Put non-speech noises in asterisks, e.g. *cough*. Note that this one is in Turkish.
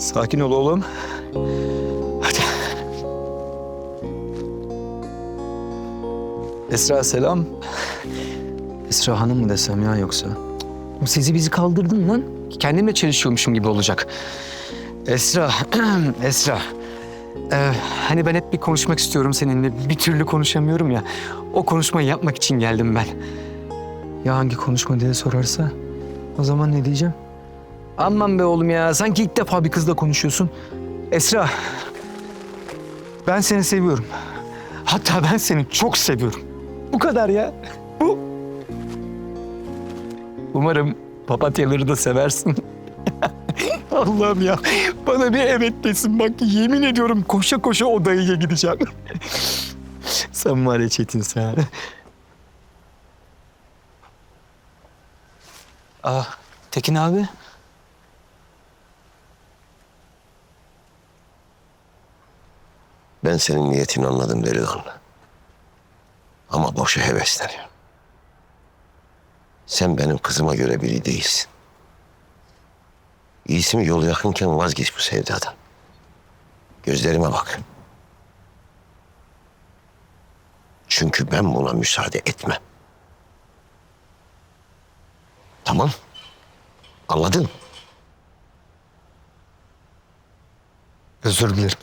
Sakin ol oğlum. Hadi. Esra selam. Esra Hanım mı desem ya yoksa? Sizi bizi kaldırdın lan. Kendimle çelişiyormuşum gibi olacak. Esra, *clears throat* Esra. Ee, hani ben hep bir konuşmak istiyorum seninle. Bir türlü konuşamıyorum ya. O konuşmayı yapmak için geldim ben. Ya hangi konuşma diye sorarsa o zaman ne diyeceğim? Aman be oğlum ya sanki ilk defa bir kızla konuşuyorsun. Esra ben seni seviyorum. Hatta ben seni çok seviyorum. Bu kadar ya. Bu. Umarım papatyaları da seversin. *laughs* Allah'ım ya bana bir evet desin bak yemin ediyorum koşa koşa o dayıya gideceğim. *laughs* sen var ya Çetin sen. Ah Tekin abi. Ben senin niyetini anladım delikanlı. Ama boşa hevesleniyor. Sen benim kızıma göre biri değilsin. İyisi mi yol yakınken vazgeç bu sevdadan. Gözlerime bak. Çünkü ben buna müsaade etmem. Tamam. Anladın? Özür dilerim.